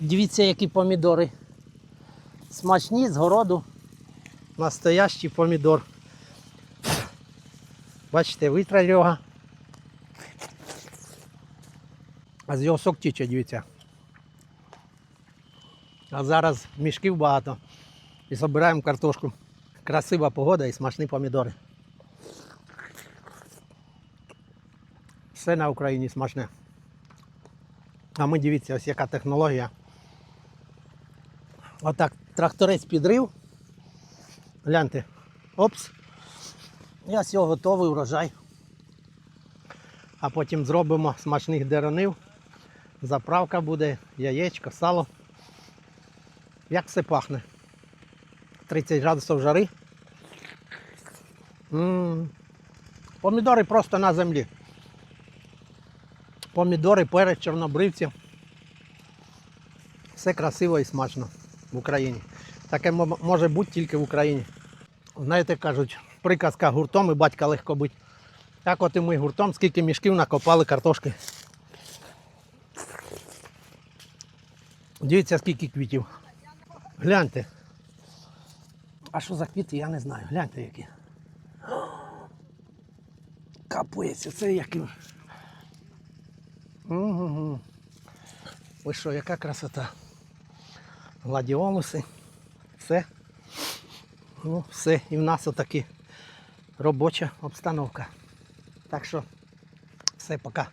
Дивіться, які помідори. Смачні з городу. Настоящий помідор. Бачите, витра. А з його сок тіче, дивіться. А зараз мішків багато. І збираємо картошку. Красива погода і смачні помідори. Все на Україні смачне. А ми дивіться, ось яка технологія. Отак тракторець підрив. Гляньте. Опс. І ось його готовий урожай. А потім зробимо смачних деронив. Заправка буде, яєчко, сало. Як все пахне. 30 градусів жари. м Помідори просто на землі. Помідори, перець, чорнобривці. Все красиво і смачно в Україні. Таке може бути тільки в Україні. Знаєте, кажуть, приказка гуртом і батька легко бить. Так от і ми гуртом, скільки мішків накопали картошки. Дивіться, скільки квітів. Гляньте. А що за квіти, я не знаю. Гляньте які. Капець, це які. Угу. Ви що, яка красота. Гладіолуси. Все. Ну, все. І в нас отакі робоча обстановка. Так що, все, пока.